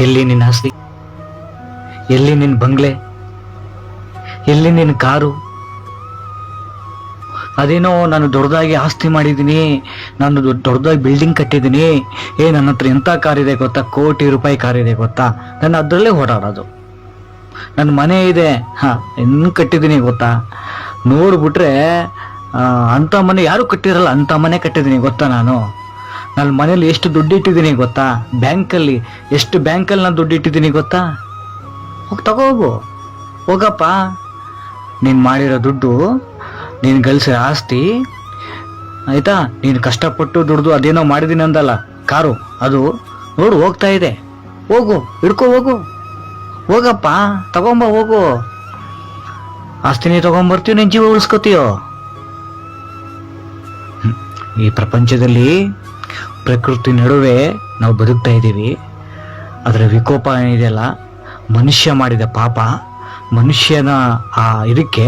ಎಲ್ಲಿ ನಿನ್ನ ಆಸ್ತಿ ಎಲ್ಲಿ ನಿನ್ನ ಬಂಗ್ಲೆ? ಎಲ್ಲಿ ನಿನ್ನ ಕಾರು? ಅದೇನೋ ನಾನು ದೊಡ್ಡದಾಗಿ ಆಸ್ತಿ ಮಾಡಿದ್ದೀನಿ, ನಾನು ದೊಡ್ಡದಾಗಿ ಬಿಲ್ಡಿಂಗ್ ಕಟ್ಟಿದ್ದೀನಿ. ಏ, ನನ್ನ ಹತ್ರ ಎಂಥ ಕಾರ್ ಇದೆ ಗೊತ್ತಾ? ಕೋಟಿ ರೂಪಾಯಿ ಕಾರ್ ಇದೆ ಗೊತ್ತಾ? ನಾನು ಅದರಲ್ಲೇ ಓಡಾಡೋದು. ನನ್ನ ಮನೆ ಇದೆ. ಹಾಂ, ಇನ್ನು ಕಟ್ಟಿದ್ದೀನಿ ಗೊತ್ತಾ? ನೋಡಿಬಿಟ್ರೆ ಅಂಥ ಮನೆ ಯಾರು ಕಟ್ಟಿರಲ್ಲ. ಅಂಥ ಮನೆ ಕಟ್ಟಿದ್ದೀನಿ ಗೊತ್ತಾ ನಾನು? ನನ್ನ ಮನೇಲಿ ಎಷ್ಟು ದುಡ್ಡು ಇಟ್ಟಿದ್ದೀನಿ ಗೊತ್ತಾ? ಬ್ಯಾಂಕಲ್ಲಿ ಎಷ್ಟು ಬ್ಯಾಂಕಲ್ಲಿ ನಾನು ದುಡ್ಡು ಇಟ್ಟಿದ್ದೀನಿ ಗೊತ್ತಾ? ಹೋಗಿ ತಗೋಬು. ಹೋಗಪ್ಪ. ನೀನು ಮಾಡಿರೋ ದುಡ್ಡು, ನೀನು ಗಳಿಸಿರೋ ಆಸ್ತಿ, ಆಯಿತಾ? ನೀನು ಕಷ್ಟಪಟ್ಟು ದುಡ್ದು ಅದೇನೋ ಮಾಡಿದ್ದೀನಿ ಅಂದಲ್ಲ, ಕಾರು, ಅದು ನೋಡು, ಹೋಗ್ತಾ ಇದೆ. ಹೋಗು, ಹಿಡ್ಕೊ, ಹೋಗು. ಹೋಗಪ್ಪ, ತಗೊಂಬ, ಹೋಗು. ಆಸ್ತಿನೇ ತಗೊಂಬರ್ತೀವಿ ನೀನು ಜೀವ ಉಳಿಸ್ಕೋತೀಯೋ. ಈ ಪ್ರಪಂಚದಲ್ಲಿ ಪ್ರಕೃತಿ ನಡುವೆ ನಾವು ಬದುಕ್ತಾ ಇದ್ದೀವಿ. ಅದರ ವಿಕೋಪ ಏನಿದೆಯಲ್ಲ ಮನುಷ್ಯ ಮಾಡಿದ ಪಾಪ, ಮನುಷ್ಯನ ಆ ಇದಕ್ಕೆ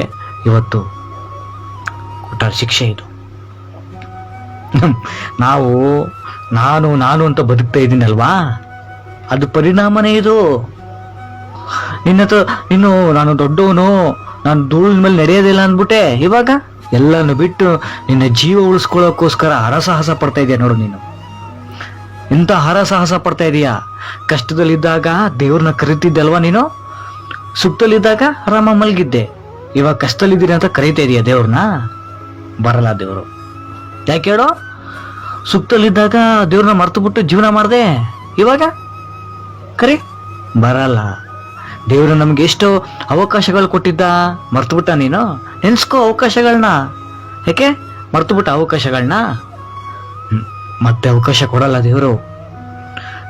ಇವತ್ತು ಕೊಟ್ಟ ಶಿಕ್ಷೆ ಇದು. ನಾವು, ನಾನು ನಾನು ಅಂತ ಬದುಕ್ತಾ ಇದ್ದೀನಲ್ವಾ ಅದು ಪರಿಣಾಮನೇ ಇದು. ನಿನ್ನ ಹತ್ರ, ಇನ್ನು ನಾನು ದೊಡ್ಡವನು, ನಾನು ಧೂಳಿನ ಮೇಲೆ ನಡೆಯೋದಿಲ್ಲ ಅಂದ್ಬಿಟ್ಟೆ, ಇವಾಗ? ಎಲ್ಲಾನು ಬಿಟ್ಟು ನಿನ್ನ ಜೀವ ಉಳಿಸ್ಕೊಳ್ಳೋಕ್ಕೋಸ್ಕರ ಹರಸಾಹಸ ಪಡ್ತಾ ಇದೆಯಾ ನೋಡು ನೀನು. ಇಂಥ ಹರಸಾಹಸ ಪಡ್ತಾ ಇದೀಯಾ? ಕಷ್ಟದಲ್ಲಿದ್ದಾಗ ದೇವ್ರನ್ನ ಕರೀತಿದ್ದಲ್ವಾ ನೀನು? ಸುಖದಲ್ಲಿದ್ದಾಗ ಆರಾಮ ಮಲಗಿದ್ದೆ. ಇವಾಗ ಕಷ್ಟದಲ್ಲಿದ್ದೀರಿ ಅಂತ ಕರೀತಾ ಇದೀಯಾ ದೇವ್ರನ್ನ? ಬರಲ್ಲ ದೇವರು. ಯಾಕೆ ಹೇಳೋ? ಸುಖದಲ್ಲಿದ್ದಾಗ ದೇವ್ರನ್ನ ಮರ್ತು ಬಿಟ್ಟು ಜೀವನ ಮಾಡಿದೆ? ಇವಾಗ? ಕರಿ? ಬರಲ್ಲ. ದೇವರು ನಮ್ಗೆ ಎಷ್ಟು ಅವಕಾಶಗಳು ಕೊಟ್ಟಿದ್ದ. ಮರ್ತು ಬಿಟ್ಟ ನೀನು? ನೆನ್ಸ್ಕೋ ಅವಕಾಶಗಳನ್ನ ಯಾಕೆ? ಮರ್ತು ಬಿಟ್ಟ ಅವಕಾಶಗಳನ್ನ. ಮತ್ತೆ ಅವಕಾಶ ಕೊಡಲ್ಲ ದೇವರು.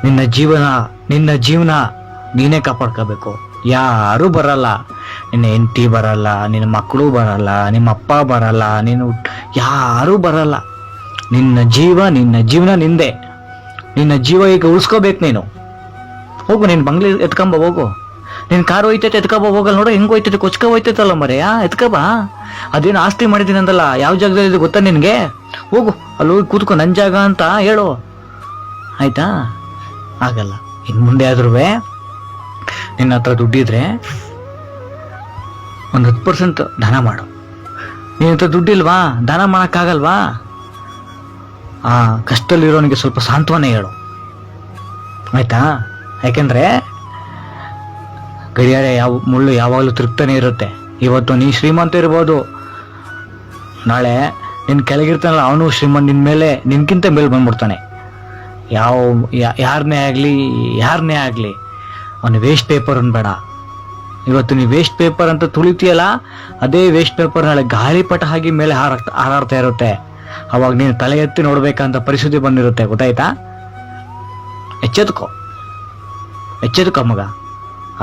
ನಿನ್ನ ಜೀವನ ನಿನ್ನ ಜೀವನ ನೀನೇ ಕಾಪಾಡ್ಕೋಬೇಕು. ಯಾರೂ ಬರಲ್ಲ. ನಿನ್ನ ಹೆಂಡತಿ ಬರಲ್ಲ, ನಿನ್ನ ಮಕ್ಕಳು ಬರಲ್ಲ, ನಿಮ್ಮ ಅಪ್ಪ ಬರಲ್ಲ, ನೀನು ಯಾರೂ ಬರಲ್ಲ. ನಿನ್ನ ಜೀವ, ನಿನ್ನ ಜೀವನ ನಿಂದೆ. ನಿನ್ನ ಜೀವ ಈಗ ಉಳಿಸ್ಕೋಬೇಕು ನೀನು. ಹೋಗು ನಿನ್ನ ಬಂಗ್ಲೆ ಎತ್ಕೊಂಬ, ಹೋಗು. ನಿನ್ನ ಕಾರು ಹೋಯ್ತೈತೆ, ಎತ್ಕೊಬ ಹೋಗಲ್ಲ ನೋಡು, ಹೆಂಗೆ ಹೋಯ್ತೈತೆ, ಕೊಚ್ಕ ಹೋಯ್ತೈತಲ್ಲ ಮರೆಯಾ ಎತ್ಕೊಬ ಅದೇನು ಆಸ್ತಿ ಮಾಡಿದ್ದೀನಿ ಅಂದಲ್ಲ ಯಾವ ಜಾಗದಲ್ಲಿ ಇದೆ ಗೊತ್ತಾ ನಿನಗೆ? ಹೋಗು, ಅಲ್ಲಿ ಹೋಗಿ ಕೂತ್ಕೊ ನನ್ನ ಜಾಗ ಅಂತ ಹೇಳು. ಆಯ್ತಾ? ಆಗಲ್ಲ. ಇನ್ನು ಮುಂದೆ ಆದ್ರೂ ನಿನ್ನ ಹತ್ರ ದುಡ್ಡಿದ್ರೆ ಒಂದು ಹತ್ತು ಪರ್ಸೆಂಟ್ ದಾನ ಮಾಡು. ನಿನ್ನ ಹತ್ರ ದುಡ್ಡಿಲ್ವಾ? ದಾನ ಮಾಡೋಕ್ಕಾಗಲ್ವಾ? ಆ ಕಷ್ಟದಲ್ಲಿರೋನಿಗೆ ಸ್ವಲ್ಪ ಸಾಂತ್ವನ ಹೇಳು. ಆಯ್ತಾ? ಯಾಕೆಂದ್ರೆ ಗಡಿಯಾರ ಯಾವ ಮುಳ್ಳು ಯಾವಾಗಲೂ ತೃಪ್ತನೇ ಇರುತ್ತೆ. ಇವತ್ತು ನೀ ಶ್ರೀಮಂತ ಇರ್ಬೋದು. ನಾಳೆ ನಿನ್ನ ಕೆಳಗಿರ್ತಾನಲ್ಲ, ಅವನು ಶ್ರೀಮಂತ ನಿನ್ನ ಮೇಲೆ ನಿನ್ಗಿಂತ ಮೇಲೆ ಬಂದ್ಬಿಡ್ತಾನೆ. ಯಾವ ಯಾರನ್ನೇ ಆಗಲಿ ಯಾರನ್ನೇ ಆಗಲಿ, ಅವನು ವೇಸ್ಟ್ ಪೇಪರ್ ಅನ್ಬೇಡ ಇವತ್ತು ನೀವು ವೇಸ್ಟ್ ಪೇಪರ್ ಅಂತ ತುಳಿತೀಯಲ್ಲ, ಅದೇ ವೇಸ್ಟ್ ಪೇಪರ್ ನಾಳೆ ಗಾಳಿಪಟ ಹಾಗೆ ಮೇಲೆ ಹಾರಾಡ್ತಾ ಹಾರಾಡ್ತಾ ಇರುತ್ತೆ. ಅವಾಗ ನೀನು ತಲೆ ಎತ್ತಿ ನೋಡ್ಬೇಕಂತ ಪರಿಸ್ಥಿತಿ ಬಂದಿರುತ್ತೆ, ಗೊತ್ತಾಯ್ತಾ? ಎಚ್ಚೆತ್ಕೋ. ಎಚ್ಚೆತ್ಕೋ ಮಗ.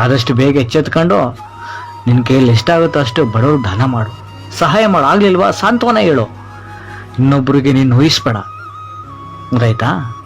ಆದಷ್ಟು ಬೇಗ ಎಚ್ಚೆತ್ಕೊಂಡು ನಿನ್ನ ಕೈಯಲ್ಲಿ ಎಷ್ಟಾಗುತ್ತೋ ಅಷ್ಟು ಬಡವರು ದಾನ ಮಾಡು. ಸಹಾಯ ಮಾಡು. ಆಗ್ಲಿಲ್ವಾ? ಸಾಂತ್ವನ ಹೇಳು. ಇನ್ನೊಬ್ಬರಿಗೆ ನೀನು ಊಹಿಸ್ಬೇಡ. ಗೊತ್ತಾಯ್ತಾ?